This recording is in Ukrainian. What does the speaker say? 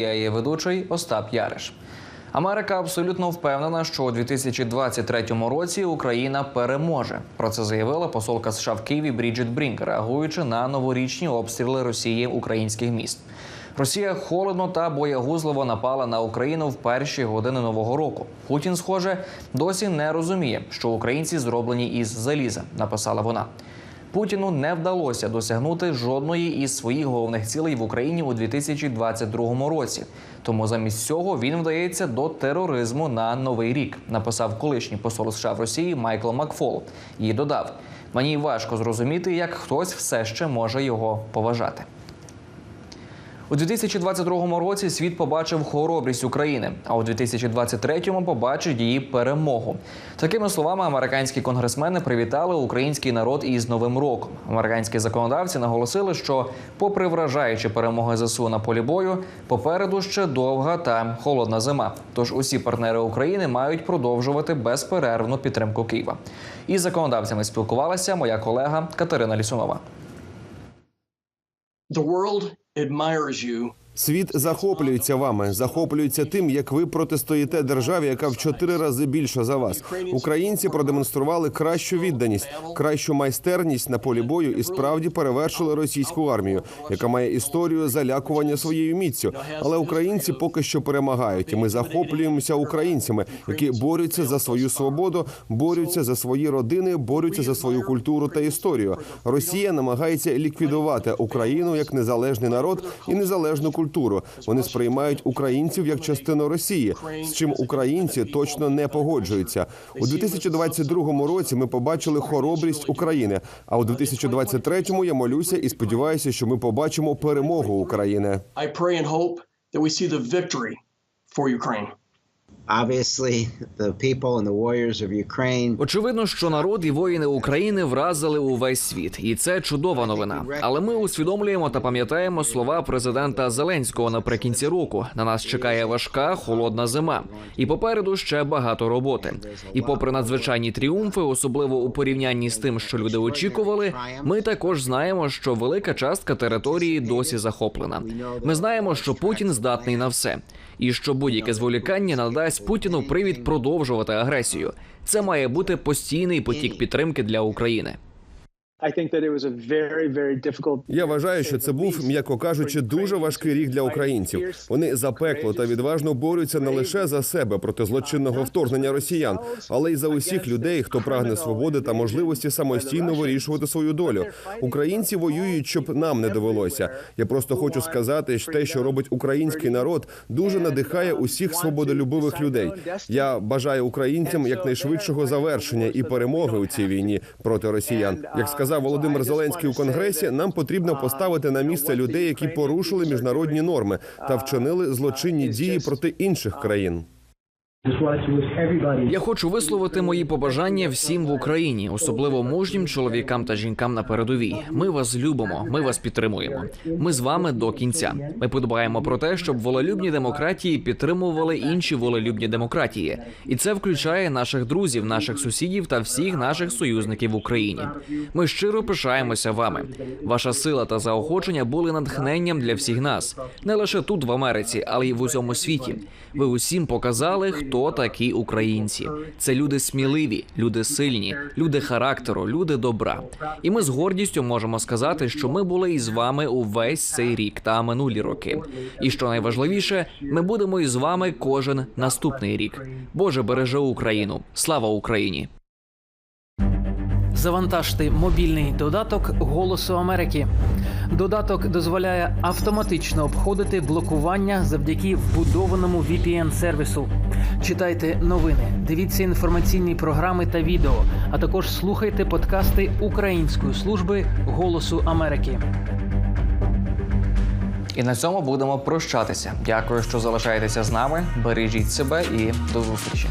Я її ведучий Остап Яриш. Америка абсолютно впевнена, що у 2023 році Україна переможе. Про це заявила посолка США в Києві Бріджит Брінк, реагуючи на новорічні обстріли Росії українських міст. Росія холодно та боягузливо напала на Україну в перші години нового року. Путін, схоже, досі не розуміє, що українці зроблені із заліза. Написала вона. Путіну не вдалося досягнути жодної із своїх головних цілей в Україні у 2022 році. Тому замість цього він вдається до тероризму на новий рік. Написав колишній посол США в Росії Майкл Макфол і додав: мені важко зрозуміти, як хтось все ще може його поважати. У 2022 році світ побачив хоробрість України, а у 2023 побачить її перемогу. Такими словами, американські конгресмени привітали український народ із Новим роком. Американські законодавці наголосили, що, попри вражаючі перемоги ЗСУ на полі бою, попереду ще довга та холодна зима. Тож усі партнери України мають продовжувати безперервну підтримку Києва. Із законодавцями спілкувалася моя колега Катерина Лісунова. The world admires you Світ захоплюється вами, захоплюється тим, як ви протистоїте державі, яка в чотири рази більша за вас. Українці продемонстрували кращу відданість, кращу майстерність на полі бою і справді перевершили російську армію, яка має історію залякування своєю міцю. Але українці поки що перемагають. І ми захоплюємося українцями, які борються за свою свободу, борються за свої родини, борються за свою культуру та історію. Росія намагається ліквідувати Україну як незалежний народ і незалежну культуру. Вони сприймають українців як частину Росії, з чим українці точно не погоджуються. У 2022 році ми побачили хоробрість України. А у 2023 я молюся і сподіваюся, що ми побачимо перемогу України. For Ukraine. Очевидно, що народ і воїни України вразили увесь світ, і це чудова новина. Але ми усвідомлюємо та пам'ятаємо слова президента Зеленського наприкінці року. На нас чекає важка холодна зима, і попереду ще багато роботи. І попри надзвичайні тріумфи, особливо у порівнянні з тим, що люди очікували, ми також знаємо, що велика частка території досі захоплена. Ми знаємо, що Путін здатний на все, і що будь-яке зволікання надасть Путіну привід продовжувати агресію. Це має бути постійний потік підтримки для України. Я вважаю, що це був, м'яко кажучи, дуже важкий рік для українців. Вони запекло та відважно борються не лише за себе проти злочинного вторгнення росіян, але й за усіх людей, хто прагне свободи та можливості самостійно вирішувати свою долю. Українці воюють, щоб нам не довелося. Я просто хочу сказати, що те, що робить український народ, дуже надихає усіх свободолюбивих людей. Я бажаю українцям якнайшвидшого завершення і перемоги у цій війні проти росіян. Як сказав Володимир Зеленський у конгресі, нам потрібно поставити на місце людей, які порушили міжнародні норми та вчинили злочинні дії проти інших країн. Я хочу висловити мої побажання всім в Україні, особливо мужнім чоловікам та жінкам на передовій. Ми вас любимо, ми вас підтримуємо. Ми з вами до кінця. Ми подбаємо про те, щоб волелюбні демократії підтримували інші волелюбні демократії, і це включає наших друзів, наших сусідів та всіх наших союзників в Україні. Ми щиро пишаємося вами. Ваша сила та заохочення були натхненням для всіх нас, не лише тут, в Америці, але й в усьому світі. Ви усім показали, хто такі українці. Це люди сміливі, люди сильні, люди характеру, люди добра. І ми з гордістю можемо сказати, що ми були із вами увесь цей рік та минулі роки. І що найважливіше, ми будемо із вами кожен наступний рік. Боже береже Україну! Слава Україні! Завантажте мобільний додаток Голосу Америки. Додаток дозволяє автоматично обходити блокування завдяки вбудованому VPN-сервісу. Читайте новини, дивіться інформаційні програми та відео, а також слухайте подкасти Української служби Голосу Америки. І на цьому будемо прощатися. Дякую, що залишаєтеся з нами. Бережіть себе і до зустрічі.